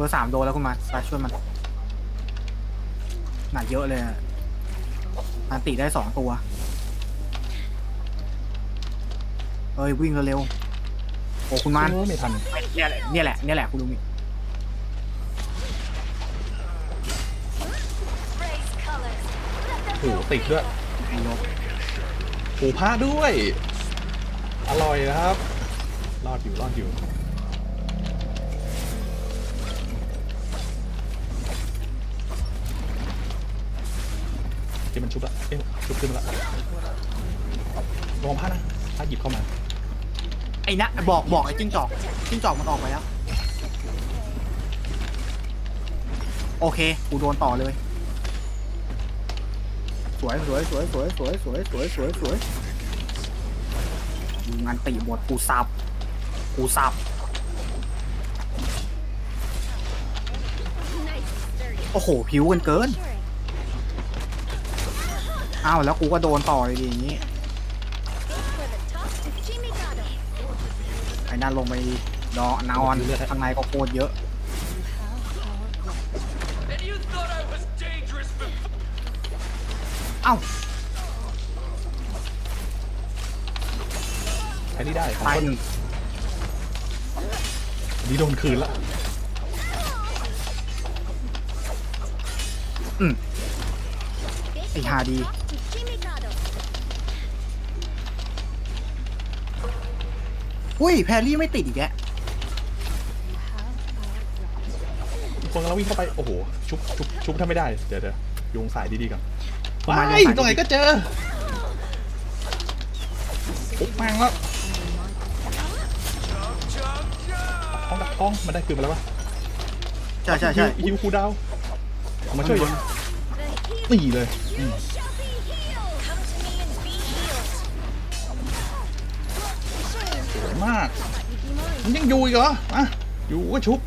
บอร์สามโดนแล้วคุณมาไปช่วยมันหนักเยอะเลยอะอันติได้สองตัว เอ้ย วิ่งเร็วๆโอ้คุณมานโอ้ไม่ทันเนี่ยแหละเนี่ยแหละเนี่ยแหละคุณลุง Raise colors. Let โอ้ them โห know ติดด้วยไอ้นกปูผ้าด้วย อร่อยนะครับ รอดอยู่รอดอยู่ ที่มันชุบละเอ้ยชุบขึ้นมาละลองผ้านะผ้าหยิบเข้ามา ไอ้นะบอกบอกไอ้จิ้งจอกจิ้งจอกมันออกไปแล้ว โอเค กูโดนต่อเลย สวยสวยสวยสวยสวยสวยสวยสวยสวยงานตีหมดกูสับกูสับโอ้โหผิวกันเกิน อ้าวแล้วกูก็โดนต่อเลยดิอย่างงี้ For the top is Chimigado. ไอ้นั่นลงไปดอนอนข้างในก็โคตรเยอะ And you thought I was dangerous before? เอ้าใช้นี่ได้ของตายคนหนึ่งอันนี้โดนคืนละ Get Ê, from Hà the đi. top to Chimigado. อุ้ยแพรรี่ไม่ติดอีกแกคนกำลังวิ่งเข้าไป โอ้โห ชุบ ชุบ ชุบถ้าไม่ได้ เดี๋ยวเดี๋ยวโยงสายดีๆก่อนประมาณว้ายโยงสายดีๆตรงไหนก็เจอปุ๊บแม่งแล้วห้องดักห้องมันได้คืนมาแล้ววะใช่ใช่ใช่ฮิวคูลดาวน์เอามาช่วย ยัง The heal. นี่เลยอืม You shall be healed. Come to me and be healed. สวยมาก Idimori. มันยังอยู่อีกเหรออะอยู่ก็ชุบ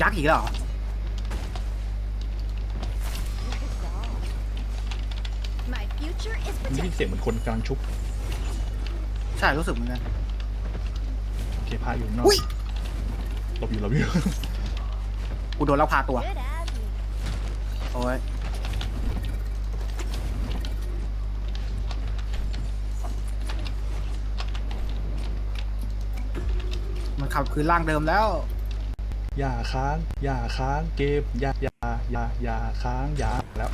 ยักษ์อีกแล้วเหรอ มันได้ยิน protected. เสียงเหมือนคนกำลังชุบใช่รู้สึกเหมือนกัน โอเคพาอยู่ข้างนอกอุ้ยหลบอยู่หลบอยู่ กูโดนแล้วพาตัว Good as me. โอ้ยมันขับคืนร่างเดิมแล้ว อย่าค้าง อย่าค้างเกมอย่าอย่าอย่าอย่าค้างอย่าแล้ว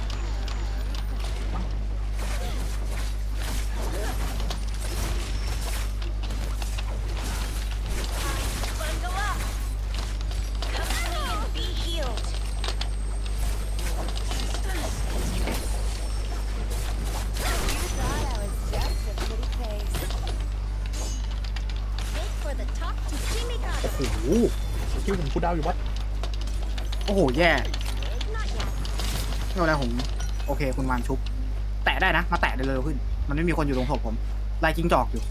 โอ้โหคิวผมคูลดาวน์อยู่วัดโอ้โห แย่ Not yet. ไม่เป็นไรผม โอเค คุณวางชุบ แตะได้นะ มาแตะได้เร็วขึ้น มันไม่มีคนอยู่ตรงศพผม ไล่จิ้งจอกอยู่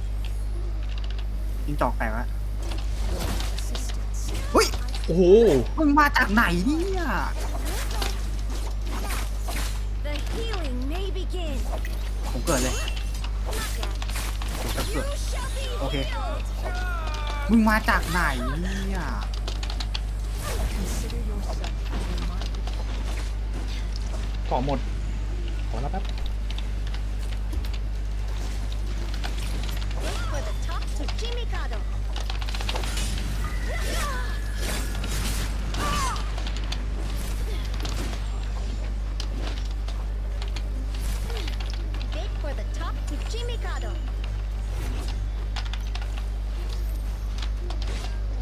จิ้งจอกแตกแล้วเฮ้ย โอ้โหมึงมาจากไหนเนี่ย The healing may begin. ผมเกิดเลย Not yet. ผมจะเกิด You shall be Okay. healed. มึงมาจากไหนเนี่ยขอหมด ขอแล้วแป๊บ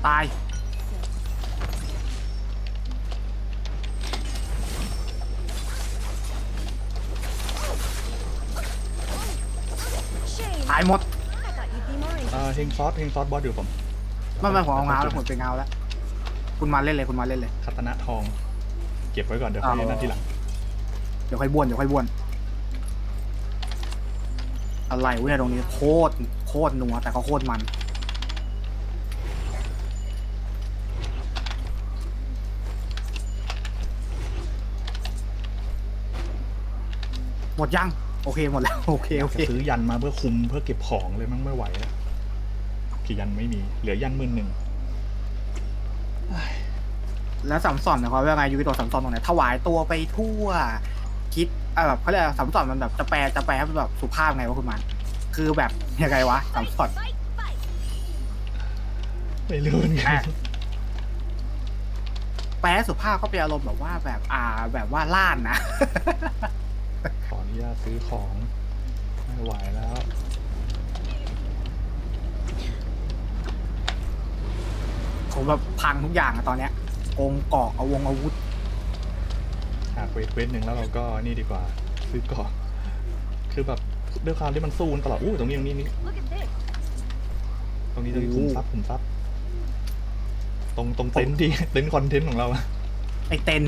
ตาย Shame. ตายหมด I thought you'd be more เอ่อเฮงซอสเฮงซอสบอสเดี๋ยวผมไม่ไม่ผมเอาเงาแล้วผมเป็นเงาแล้ว คุณมาเล่นเลยคุณมาเล่นเลย คัตนะทอง เก็บไว้ก่อนเดี๋ยวเอาค่อยนั่นทีหลัง เดี๋ยวค่อยบ้วนเดี๋ยวค่อยบ้วน อะไรวะเนี่ยตรงนี้โคตรโคตรนัวแต่ก็โคตรมัน หมดยัง โอเคหมดแล้วโอเคโอเคจะซื้อยันมาเพื่อคุมเพื่อเก็บของเลยมั้งไม่ไหวแล้วกี่ยันไม่มี เหลือยันหมื่นหนึ่งแล้วสัมสอนเนี่ยเขาว่าไงยูกิโตะสัมสอนตรงไหนถวายตัวไปทั่ว คิดเออแบบเขาเรียกอะไรสัมสอนมันแบบจะแปลจะแปลให้เป็นแบบสุภาพไงวะคุณมัน คือแบบยังไงวะสัมสอน Fight, fight. ไม่รู้เหมือนกันอะแปลสุภาพก็เป็นอารมณ์แบบว่าแบบอ่าแบบว่าล้านนะ ขออนุญาตซื้อของ ไม่ไหวแล้ว ผมแบบพังทุกอย่างอะตอนเนี้ยโกงกอกเอาวงอาวุธ หากเวทเวทหนึ่งแล้วเราก็นี่ดีกว่า ซื้อก่อนคือแบบด้วยความที่มันสู้กันตลอดอู้ตรงนี้ตรงนี้นี่ Look at this. ตรงนี้ตรงนี้โอ้ คุมทรัพย์คุมทรัพย์ตรงตรงเต็นท์ที่ เต็นท์คอนเทนต์ของเราอะ ไอเต็น